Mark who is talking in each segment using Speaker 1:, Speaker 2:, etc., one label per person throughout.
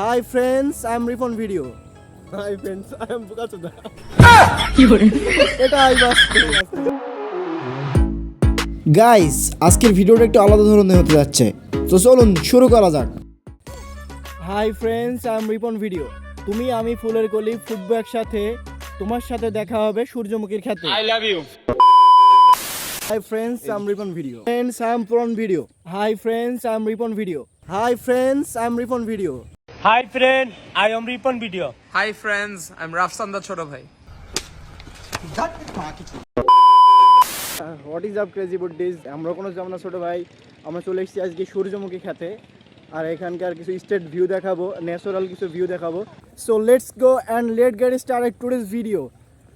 Speaker 1: Hi friends I am Ripan video
Speaker 2: hi friends I am বুকাচুদা
Speaker 1: এটাই বাস guys আজকের ভিডিওটা একটু আলাদা ধরনের হতে যাচ্ছে। তো চলুন শুরু করা যাক। Hi friends I am Ripan video তুমি আমি ফুলের কলি ফুটবো একসাথে। তোমার সাথে দেখা হবে সূর্যমুখীর ক্ষেত্রে
Speaker 3: I love you.
Speaker 1: Hi friends I am Ripan video friends I am prawn video hi friends I am Ripan video hi friends I am Ripan video
Speaker 3: Hi friend, I am Ripan Video.
Speaker 4: Hi friends I am Rafsan দা ছোট ভাই
Speaker 1: what is up crazy buddies আমরা কোনো যাব না ছোটো ভাই। আমরা চলে এসেছি আজকে সূর্যমুখী খেতে আর এখানকার কিছু স্টেট ভিউ দেখাবো ন্যাচারাল কিছু ভিউ দেখাবো। So let's go and let get start today's video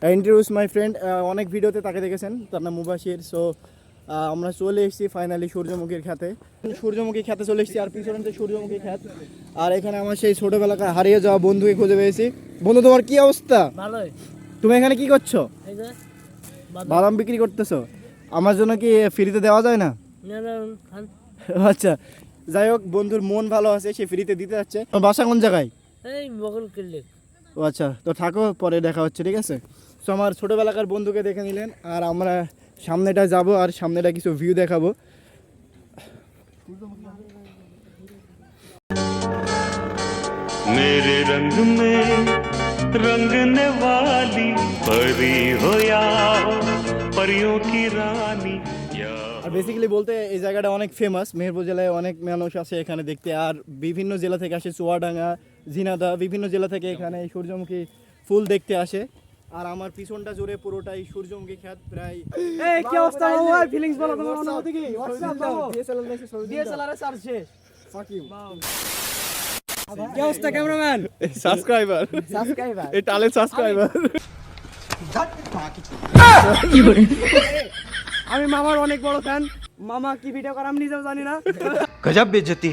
Speaker 1: introduce my friend অনেক ভিডিওতে তাকে দেখেছেন। তার নাম মুবাসির সো আমরা চলে এসেছি ফাইনালি সূর্যমুখীর খেতে। সূর্যমুখী খেতে চলে এসেছি আর পিছনে তো সূর্যমুখী খেত আর এখানে আমার সেই ছোটবেলাকার হারিয়ে যাওয়া বন্ধুকে খুঁজে পেয়েছি। বন্ধু তোমার কি অবস্থা?
Speaker 3: ভালোই।
Speaker 1: তুমি এখানে কি করছ? বাদাম। বিক্রি করতেছো? আমার জন্য কি ফ্রিতে দেওয়া যায় না? আচ্ছা যাই হোক বন্ধুর মন ভালো আছে সে ফ্রিতে দিতে যাচ্ছে। বাসা কোন জায়গায়?
Speaker 3: এই বগল কিনলে
Speaker 1: ও আচ্ছা তো থাকো পরে দেখা হচ্ছে ঠিক আছে? তো আমার ছোটোবেলাকার বন্ধুকে দেখে নিলেন আর আমরা সামনেটা যাব আর সামনেটা কিছু ভিউ দেখাবো
Speaker 5: मेरे रंग में रंगने वाली परी हो या परियों की रानी या
Speaker 1: আর বেসিক্যালি বলতে এই জায়গাটা অনেক ফেমাস মেহেরপুর জেলায় অনেক মানুষ আসে এখানে দেখতে আর বিভিন্ন জেলা থেকে আসে চুয়াডাঙ্গা ঝিনাদা বিভিন্ন জেলা থেকে এখানে এই সূর্যমুখী ফুল দেখতে আসে আর আমার পিছনটা জুড়ে পুরোটাই সূর্যমুখী খ্যাত প্রায়
Speaker 2: এই কি অবস্থা? ও ভাই ফিলিংস বলো তোমার অনুভূতি কি হোয়াটসঅ্যাপ দাও।
Speaker 1: ডিএসএলআর চার্জ শেষ।
Speaker 2: কি অবস্থা ক্যামেরাম্যান
Speaker 1: সাবস্ক্রাইবার
Speaker 2: সাবস্ক্রাইবার
Speaker 1: এই টালের সাবস্ক্রাইবার
Speaker 2: আমি মামার অনেক বড় ফ্যান মামা কি ভিডিও করে আমি নিজেও জানি না।
Speaker 4: গজব বেজতি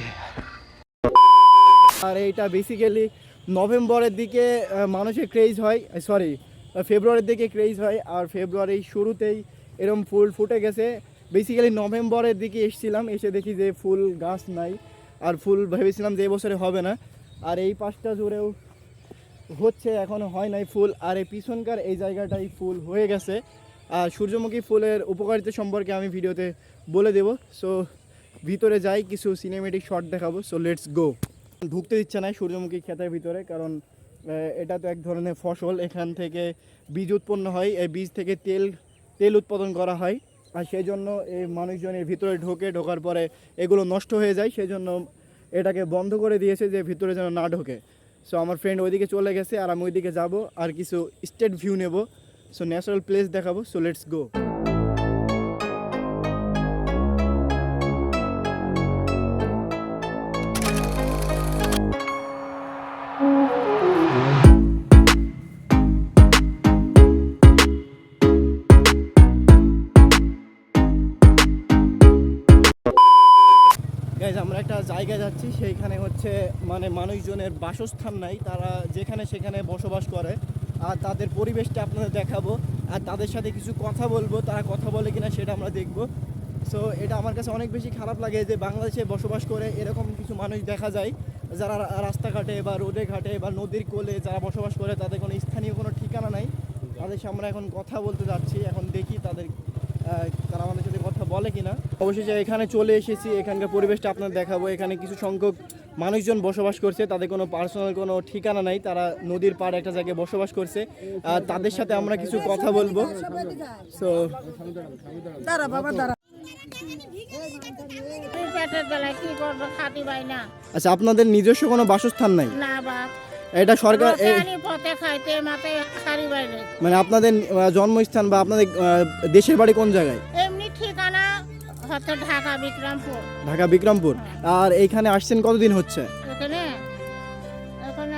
Speaker 1: আর এইটা বেসিক্যালি নভেম্বরের দিকে মানুষের ক্রেজ হয় সরি ফেব্রুয়ারির দিকে ক্রেজ হয় আর ফেব্রুয়ারির শুরুতেই এরম ফুল ফুটে গেছে। বেসিক্যালি নভেম্বরের দিকে এসেছিলাম, এসে দেখি যে ফুল গাছ নাই আর ফুল ভেবেছিলাম যে এবছরে হবে না। আর এই পাশটা জুড়েও হচ্ছে, এখনও হয় নাই ফুল। আর এই পিছনকার এই জায়গাটাই ফুল হয়ে গেছে। আর সূর্যমুখী ফুলের উপকারিতা সম্পর্কে আমি ভিডিওতে বলে দেব। সো ভিতরে যাই, কিছু সিনেমেটিক শট দেখাবো। সো লেটস গো ঢুকতে দিচ্ছে না সূর্যমুখী ক্ষেতের ভিতরে, কারণ এটা তো এক ধরনের ফসল। এখান থেকে বীজ উৎপন্ন হয়, এই বীজ থেকে তেল তেল উৎপাদন করা হয়। আর সেই জন্য এই মানুষজনের ভিতরে ঢোকে, ঢোকার পরে এগুলো নষ্ট হয়ে যায়। সেই জন্য এটাকে বন্ধ করে দিয়েছে যে ভিতরে যেন না ঢোকে। সো আমার ফ্রেন্ড ওইদিকে চলে গেছে আর আমি ওইদিকে যাব আর কিছু স্টেট ভিউ নেব। সো ন্যাচারাল প্লেস দেখাবো। সো লেটস গো গাইজ আমরা একটা জায়গায় যাচ্ছি সেইখানে হচ্ছে মানে মানুষজনের বাসস্থান নাই তারা যেখানে সেখানে বসবাস করে। আর তাদের পরিবেশটা আপনাদের দেখাবো আর তাদের সাথে কিছু কথা বলব তারা কথা বলে কিনা সেটা আমরা দেখব। সো এটা আমার কাছে অনেক বেশি খারাপ লাগে যে বাংলাদেশে বসবাস করে এরকম কিছু মানুষ দেখা যায় যারা রাস্তাঘাটে বা রোডে ঘাটে বা নদীর কোলে যারা বসবাস করে তাদের কোনো স্থানীয় কোনো ঠিকানা নাই। তাদের সামনে এখন কথা বলতে যাচ্ছি এখন দেখি তাদের বলে কিনা। অবশেষে এখানে চলে এসেছি। এখানকার পরিবেশটা আপনার দেখাবো। এখানে কিছু সংখ্যক মানুষজন বসবাস করছে। তাদের কোনো পার্সোনাল কোনো ঠিকানা নাই। তারা নদীর পাড়ে একটা জায়গায় বসবাস করছে। আর তাদের সাথে আমরা কিছু কথা বলব। সো আচ্ছা আপনাদের নিজস্ব কোনো বাসস্থান নাই? এটা সরকার মানে আপনাদের জন্মস্থান বা আপনাদের দেশের বাড়ি কোন জায়গায়?
Speaker 6: ঢাকা বিক্রমপুর।
Speaker 1: ঢাকা বিক্রমপুর। আর এইখানে আসছেন কতদিন হচ্ছে?
Speaker 6: এখানে এখানে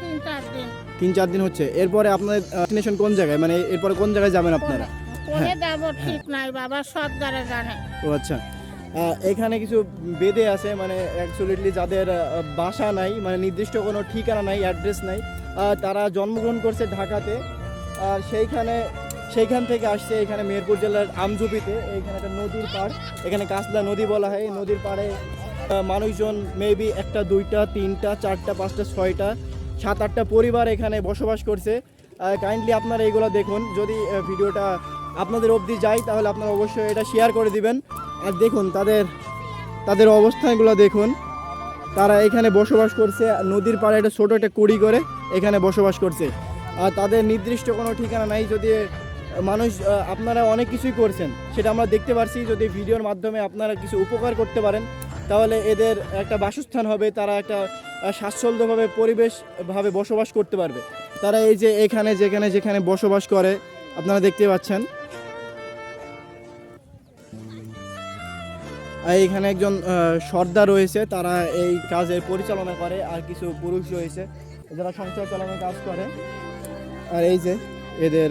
Speaker 6: তিন চার দিন।
Speaker 1: তিন চার দিন হচ্ছে। এরপরে আপনাদের ডেস্টিনেশন কোন জায়গায়? মানে এরপরে কোন জায়গায় যাবেন আপনারা?
Speaker 6: কোনে যাব ঠিক নাই বাবা সব দ্বারা জানে।
Speaker 1: ও আচ্ছা। এখানে কিছু বেদে আছে মানে অ্যাকচুয়ালি যাদের বাসা নাই মানে নির্দিষ্ট কোনো ঠিকানা নাই অ্যাড্রেস নাই তারা জন্মগ্রহণ করছে ঢাকাতে। আর সেইখানে সেইখান থেকে আসছে এখানে মেহেরপুর জেলার আমঝুপিতে এইখানে একটা নদীর পাড়। এখানে কাসলা নদী বলা হয়। নদীর পাড়ে মানুষজন মেবি একটা, দুইটা, তিনটা, চারটা, পাঁচটা, ছয়টা, সাত, আটটা পরিবার এখানে বসবাস করছে। কাইন্ডলি আপনারা এইগুলো দেখুন। যদি ভিডিওটা আপনাদের অবধি যায়, তাহলে আপনারা অবশ্যই এটা শেয়ার করে দিবেন। আর দেখুন, তাদের তাদের অবস্থানগুলো দেখুন। তারা এখানে বসবাস করছে। নদীর পাড়ে একটা ছোটো একটা কুড়ি করে এখানে বসবাস করছে। আর তাদের নির্দিষ্ট কোনো ঠিকানা নাই। যদি মানুষ আপনারা অনেক কিছুই করছেন। সেটা আমরা দেখতে পারছি, যদি ভিডিওর মাধ্যমে আপনারা কিছু উপকার করতে পারেন, তাহলে এদের একটা বাসস্থান হবে, তারা একটা স্বাচ্ছন্দ্যভাবে পরিবেশভাবে বসবাস করতে পারবে। তারা এই যে এখানে, যেখানে যেখানে বসবাস করে, আপনারা দেখতে পাচ্ছেন। এখানে একজন সর্দার রয়েছে, তারা এই কাজের পরিচালনা করে, আর কিছু পুরুষ রয়েছে, যারা সংসার চালানোর কাজ করে। আর এই যে এদের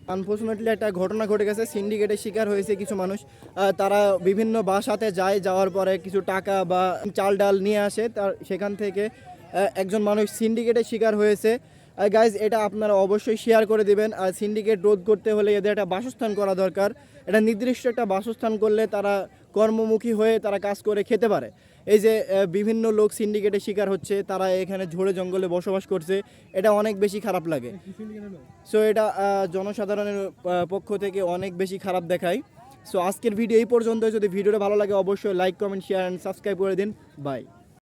Speaker 1: আনফর্চুনেটলি একটা ঘটনা ঘটে গেছে। সিন্ডিকেটের শিকার হয়েছে কিছু মানুষ। তারা বিভিন্ন বাসাতে যায়, যাওয়ার পরে কিছু টাকা বা চাল ডাল নিয়ে আসে। তার, সেখান থেকে একজন মানুষ সিন্ডিকেটের শিকার হয়েছে। গাইজ এটা আপনারা অবশ্যই শেয়ার করে দিবেন। আর সিন্ডিকেট রোধ করতে হলে এদের একটা বাসস্থান করা দরকার। এটা নির্দিষ্ট একটা বাসস্থান করলে তারা কর্মমুখী হয়ে তারা কাজ করে খেতে পারে। এই যে বিভিন্ন লোক সিন্ডিকেটের শিকার হচ্ছে, তারা এখানে ঝোড়ে জঙ্গলে বসবাস করছে, এটা অনেক বেশি খারাপ লাগে। সো এটা জনসাধারণের পক্ষ থেকে অনেক বেশি খারাপ দেখায়। সো আজকের ভিডিও এই পর্যন্ত যদি ভিডিওটা ভালো লাগে, অবশ্যই like comment share and subscribe করে দিন। বাই